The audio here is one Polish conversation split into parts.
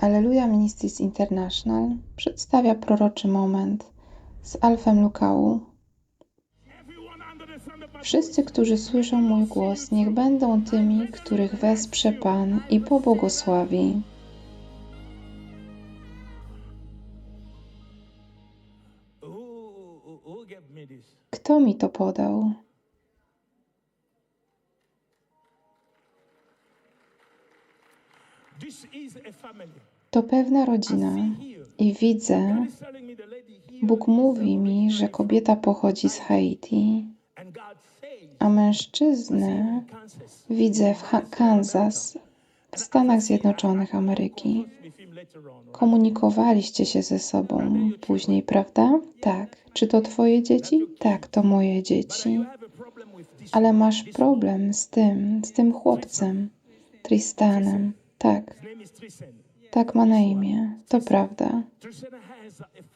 Alleluja Ministries International przedstawia proroczy moment z Alfem Lukału. Wszyscy, którzy słyszą mój głos, niech będą tymi, których wesprze Pan i pobłogosławi. Kto mi to podał? To pewna rodzina. I widzę, Bóg mówi mi, że kobieta pochodzi z Haiti, a mężczyznę widzę w Ha- Kansas, w Stanach Zjednoczonych Ameryki. Komunikowaliście się ze sobą później, prawda? Tak. Czy to twoje dzieci? Tak, to moje dzieci. Ale masz problem z tym, z tym chłopcem, Tristanem. Tak, tak ma na imię. To prawda.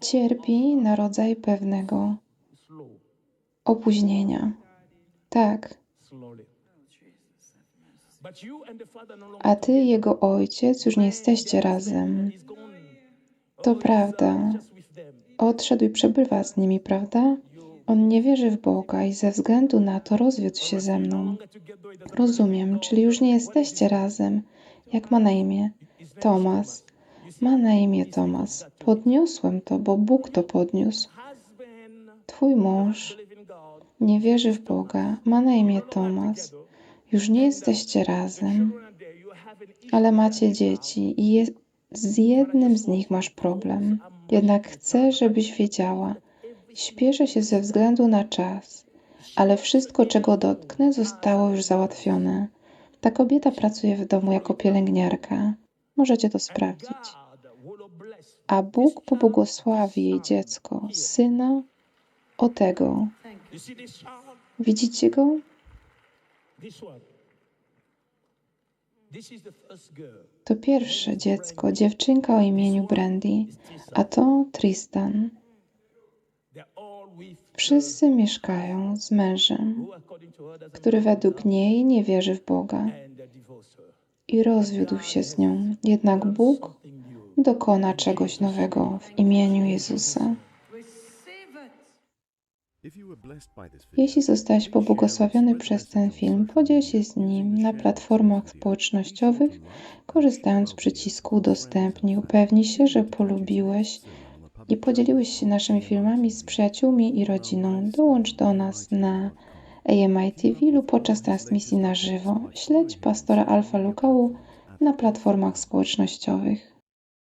Cierpi na rodzaj pewnego opóźnienia. Tak. A ty i jego ojciec już nie jesteście razem. To prawda. Odszedł i przebywa z nimi, prawda? On nie wierzy w Boga i ze względu na to rozwiódł się ze mną. Rozumiem, czyli już nie jesteście razem. Jak ma na imię? Tomas. Ma na imię Tomas. Podniosłem to, bo Bóg to podniósł. Twój mąż nie wierzy w Boga. Ma na imię Tomas. Już nie jesteście razem, ale macie dzieci i je, z jednym z nich masz problem. Jednak chcę, żebyś wiedziała. Śpieszę się ze względu na czas, ale wszystko, czego dotknę, zostało już załatwione. Ta kobieta pracuje w domu jako pielęgniarka. Możecie to sprawdzić. A Bóg pobłogosławi jej dziecko, syna o tego. Widzicie go? To pierwsze dziecko, dziewczynka o imieniu Brandy, a to Tristan. Wszyscy mieszkają z mężem, który według niej nie wierzy w Boga i rozwiódł się z nią. Jednak Bóg dokona czegoś nowego w imieniu Jezusa. Jeśli zostałeś pobłogosławiony przez ten film, podziel się z nim na platformach społecznościowych, korzystając z przycisku udostępnij. Upewnij się, że polubiłeś i podzieliłeś się naszymi filmami z przyjaciółmi i rodziną. Dołącz do nas na AMI TV lub podczas transmisji na żywo. Śledź pastora Alfa Lukału na platformach społecznościowych.